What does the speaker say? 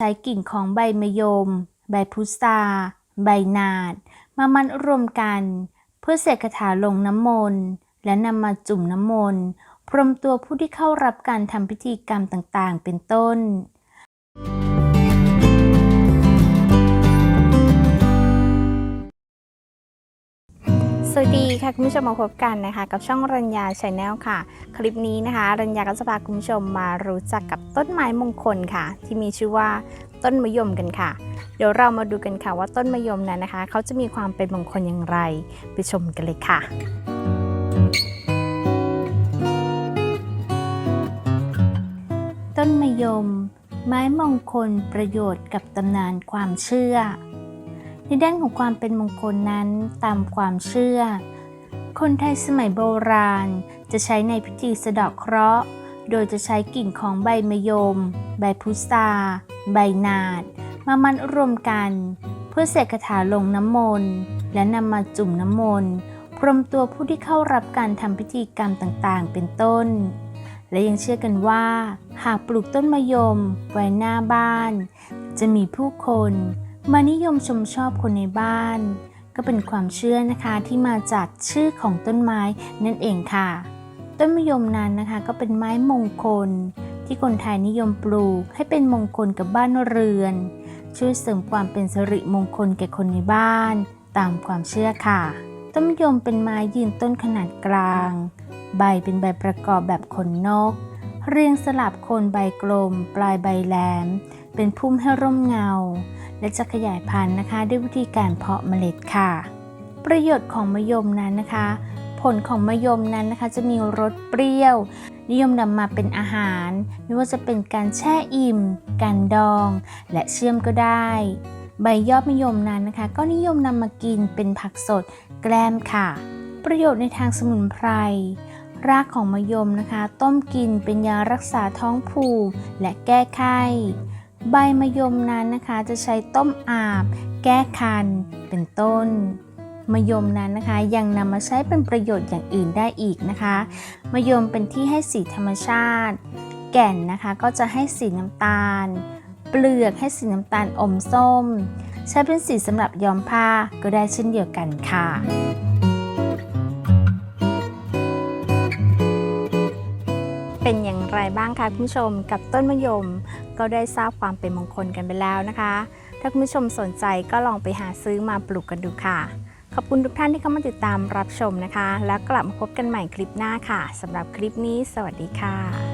ใช้กิ่งของใบมะยม ใบพุทราใบนาด มามัดรวมกัน เพื่อเสกคาถาลงน้ำมนต์ และนำมาจุ่มน้ำมนต์พรมตัวผู้ที่เข้ารับการทำพิธีกรรมต่างๆ เป็นต้นส วัสดีค่ะคุณผู้ชมมาพบกันนะคะ กับช่องรัญญาชาแนลค่ะ คลิปนี้นะคะ รัญญาก็จะพาคุณผู้ชมมารู้จักกับต้นไม้มงคลค่ะ ที่มีชื่อว่าต้นมะยมกันค่ะ เดี๋ยวเรามาดูกันค่ะว่าต้นมะยมนั้นนะคะ เขาจะมีความเป็นมงคลอย่างไร ไปชมกันเลยค่ะต้นมะยม ไม้มงคลประโยชน์กับตำนานความเชื่อ ในด้านของความเป็นมงคลนั้นตามความเชื่อ คนไทยสมัยโบราณ จะใช้ในพิธีสะเดาะเคราะห์ โดยจะใช้กิ่งของใบมะยม ใบพุทราใบนาด มามัดรวมกัน เพื่อเสกคาถาลงน้ำมนต์ และนำมาจุ่มน้ำมนต์พรมตัวผู้ที่เข้ารับการทำพิธีกรรมต่างๆ เป็นต้น และยังเชื่อกันว่า หากปลูกต้นมะยมไว้หน้าบ้าน จะมีผู้คน มานิยมชมชอบคนในบ้าน ก็เป็นความเชื่อนะคะที่มาจากชื่อของต้นไม้นั่นเองค่ะ ต้นมะยมนั้นนะคะก็เป็นไม้มงคล ที่คนไทยนิยมปลูกให้เป็นมงคลกับบ้านเรือน ช่วยเสริมความเป็นสิริมงคลแก่คนในบ้าน ตามความเชื่อค่ะ ต้นมะยมเป็นไม้ยืนต้นขนาดกลาง ใบเป็นใบประกอบแบบขนนก เรียงสลับโคนใบกลม ปลายใบแหลม เป็นพุ่มให้ร่มเงา และจะขยายพันธุ์นะคะด้วยวิธีการเพาะเมล็ดค่ะ ประโยชน์ของมะยมนั้นนะคะ ผลของมะยมนั้นนะคะจะมีรสเปรี้ยว นิยมนำมาเป็นอาหาร ไม่ว่าจะเป็นการแช่อิ่ม การดอง และเชื่อมก็ได้ ใบยอดมะยมนั้นนะคะ ก็นิยมนำมากินเป็นผักสด แกล้มค่ะ ประโยชน์ในทางสมุนไพรรากของมะยมนะคะ ต้มกินเป็นยารักษาท้องผูกและแก้ไข้ ใบมะยมนั้นนะคะจะใช้ต้มอาบ แก้คัน เป็นต้นมะยมนั้นนะคะ ยังนำมาใช้เป็นประโยชน์อย่างอื่นได้อีกนะคะมะยมเป็นที่ให้สีธรรมชาติ แก่นนะคะก็จะให้สีน้ำตาล เปลือกให้สีน้ำตาลอมส้ม ใช้เป็นสีสำหรับย้อมผ้าก็ได้เช่นเดียวกันค่ะ เป็นอย่างไรบ้างคะคุณผู้ชมกับต้นมะยมก็ได้ทราบความเป็นมงคลกันไปแล้วนะคะ ถ้าคุณผู้ชมสนใจก็ลองไปหาซื้อมาปลูกกันดูค่ะ ขอบคุณทุกท่านที่เข้ามาติดตามรับชมนะคะ แล้วกลับมาพบกันใหม่คลิปหน้าค่ะสำหรับคลิปนี้ สวัสดีค่ะ